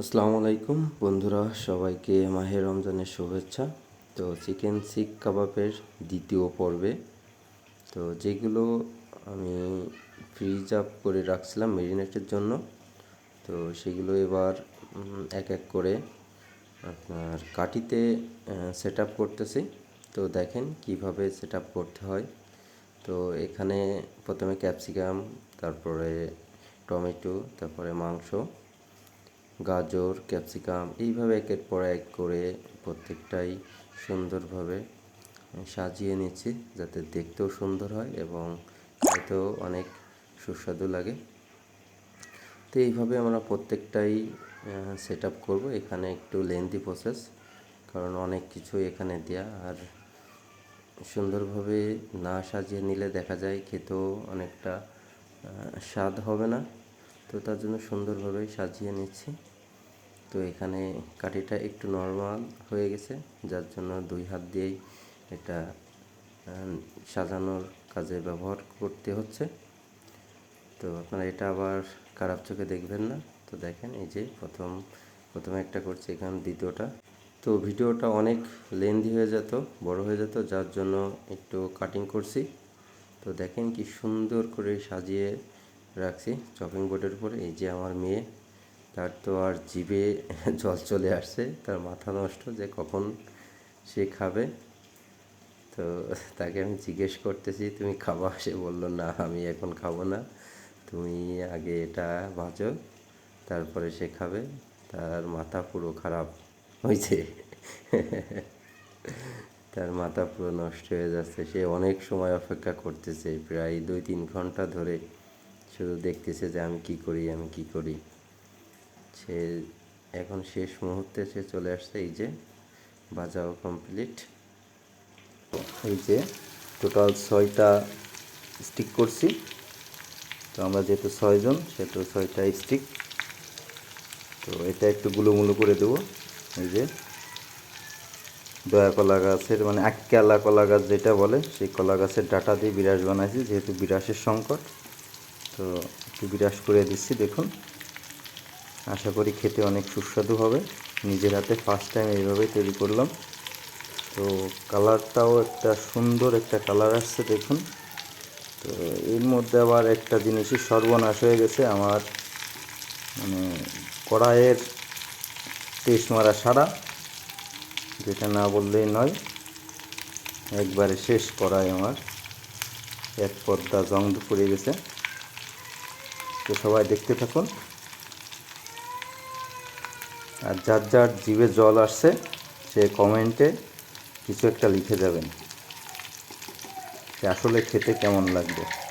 আসসালামু আলাইকুম বন্ধুরা, সবাইকে মাহে রমজানের শুভেচ্ছা। তো চিকেন শিক কাবাবের দ্বিতীয় পর্বে, তো যেগুলো আমি ফ্রিজ আপ করে রাখছিলাম মেরিনেটের জন্য, তো সেগুলো এবার এক এক করে আপনার কাটিতে সেট আপ করতেছি। তো দেখেন কীভাবে সেট আপ করতে হয়। তো এখানে প্রথমে ক্যাপসিকাম তারপরে টমেটো, তারপরে মাংস গাজর, ক্যাপসিকাম এইভাবে একের পর এক করে প্রত্যেকটাই সুন্দরভাবে সাজিয়ে নিচ্ছি যাতে দেখতেও সুন্দর হয় এবং খেতেও অনেক সুস্বাদু লাগে। তো এইভাবে আমরা প্রত্যেকটাই সেট আপ করব। এখানে একটু লেন্দি প্রসেস কারণ অনেক কিছু এখানে দেয়া। আর সুন্দরভাবে না সাজিয়ে নিলে দেখা যায় খেতেও অনেকটা স্বাদ হবে না। তো তার জন্য সুন্দরভাবে সাজিয়ে নিচ্ছি। তো এখানে কাঠিটা একটু নর্মাল হয়ে গেছে, যার জন্য দুই হাত দিয়েই এটা সাজানোর কাজে ব্যবহার করতে হচ্ছে। তো আপনারা এটা আবার খারাপ চোখে দেখবেন না। তো দেখেন এই যে প্রথম, প্রথমে একটা করছি এখানে দ্বিতীয়টা। তো ভিডিওটা অনেক লেন্দি হয়ে যেত, বড় হয়ে যেত, যার জন্য একটু কাটিং করছি। তো দেখেন কি সুন্দর করে সাজিয়ে রাখছি চপিং বোর্ডের উপরে। এই যে আমার মেয়ে তার তো আর জিভে জল চলে আসছে, তার মাথা নষ্ট যে কখন সে খাবে। তো তাকে আমি জিজ্ঞেস করতেছি, তুমি খাবা? সে বলল, না, আমি এখন খাব না। তুমি আগে এটা ভাজো, তারপরে সে খাবে। তার মাথা পুরো খারাপ হয়েছে। তার মাথা পুরো নষ্ট হয়ে যাচ্ছে। সে অনেক সময় অপেক্ষা করতেছে। প্রায় দুই তিন ঘণ্টা ধরে শুধু দেখতেছে যে আমি কি করি, আমি কি করি। সে এখন শেষ মুহূর্তে সে চলে আসছে, এই যে বাজাও কমপ্লিট এই যে টোটাল ছয়টা স্টিক করছি। তো আমরা যেহেতু ছয়জন, সেহেতু ছয়টা স্টিক তো এটা একটু গুলোমুলো করে দেবো। এই যে দয়া কলা গাছের মানে এক আক্কেলা কলা গাছ যেটা বলে, সেই কলা গাছের ডাটা দিয়ে বিরাস বানাইছি, যেহেতু বিরাসের সংকট। তো একটু বিরাস করে দিচ্ছি, দেখুন। আশা করি খেতে অনেক সুস্বাদু হবে। নিজের হাতে ফার্স্ট টাইম এইভাবেই তৈরি করলাম। তো কালারটাও একটা সুন্দর একটা কালার আসছে দেখুন। তো এর মধ্যে আবার একটা জিনিসই সর্বনাশ হয়ে গেছে, আমার মানে কড়াইয়ের টেস্ট মারা সারা যেটা না বললেই নয়। একবারে শেষ কড়াই আমার। এক পর্দা জং পড়ে গেছে। তো সবাই দেখতে থাকুন। আর যার যার জীবে জল আসছে, সে কমেন্টে কিছু একটা লিখে যাবেন। আসলে খেতে কেমন লাগবে।